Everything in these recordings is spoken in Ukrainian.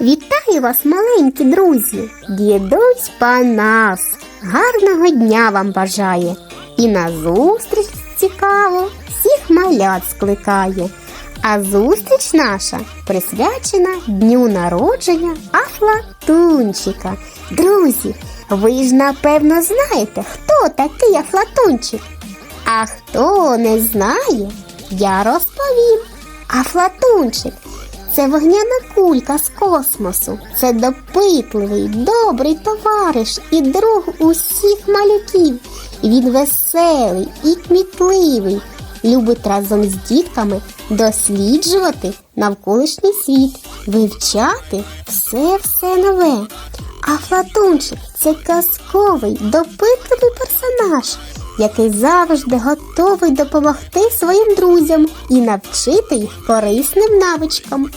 Вітаю вас, маленькі друзі! Дідусь Панас! Гарного дня вам бажає! І на зустріч цікаво всіх малят скликає. А зустріч наша присвячена дню народження Афлатунчика. Друзі, ви ж напевно знаєте, хто такий Афлатунчик. А хто не знає, я розповім. Афлатунчик це вогняна кулька з космосу. Це допитливий, добрий товариш і друг усіх малюків. Він веселий і кмітливий. Любить разом з дітками досліджувати навколишній світ, вивчати все-все нове. А Флатунчик це казковий, допитливий персонаж, який завжди готовий допомогти своїм друзям і навчити їх корисним навичкам.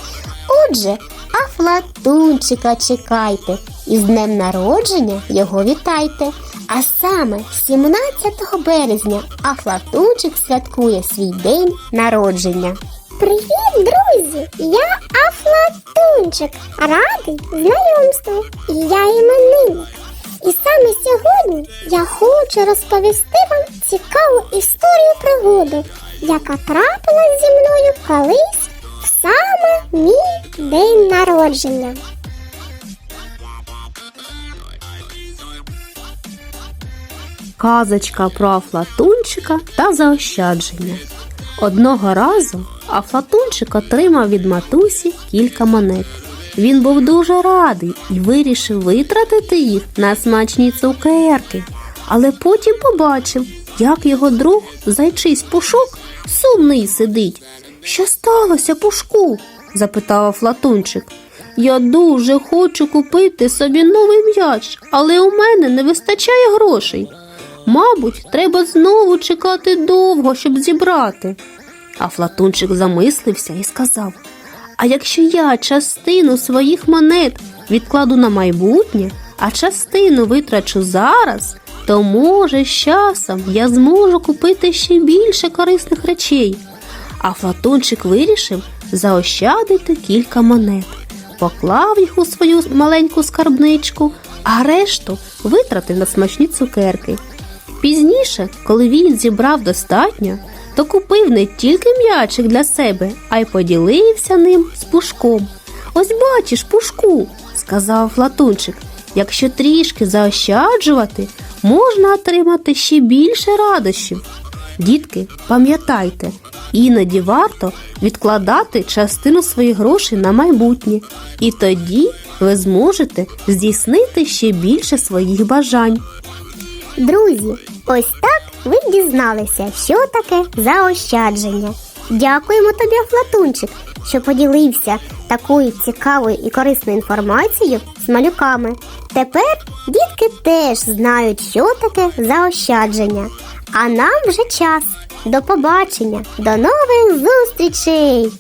Отже, Афлатунчика чекайте і з днем народження його вітайте. А саме 17 березня Афлатунчик святкує свій день народження. Привіт, друзі! Я Афлатунчик. Радий знайомству. І я іменинник. І саме сьогодні я хочу розповісти вам цікаву історію пригоду, яка трапилась зі мною колись в саме мій день народження. Казочка про Афлатунчика та заощадження. Одного разу Афлатунчик отримав від матусі кілька монет. Він був дуже радий і вирішив витратити їх на смачні цукерки, але потім побачив, як його друг зайчись пушок сумний сидить. Що сталося, пушку? запитав Афлатунчик. Я дуже хочу купити собі новий м'яч, але у мене не вистачає грошей. Мабуть, треба знову чекати довго, щоб зібрати. А Флатунчик замислився і сказав: А якщо я частину своїх монет відкладу на майбутнє, а частину витрачу зараз, то може з часом я зможу купити ще більше корисних речей. А Флатунчик вирішив заощадити кілька монет, поклав їх у свою маленьку скарбничку, а решту витратив на смачні цукерки. Пізніше, коли він зібрав достатньо, то купив не тільки м'ячик для себе, а й поділився ним з пушком. Ось бачиш, пушку, сказав Флатунчик, якщо трішки заощаджувати, можна отримати ще більше радощів. Дітки, пам'ятайте, іноді варто відкладати частину своїх грошей на майбутнє, і тоді ви зможете здійснити ще більше своїх бажань. Друзі, ось так ви дізналися, що таке заощадження. Дякуємо тобі, Афлатунчик, що поділився такою цікавою і корисною інформацією з малюками. Тепер дітки теж знають, що таке заощадження. А нам вже час. До побачення, до нових зустрічей!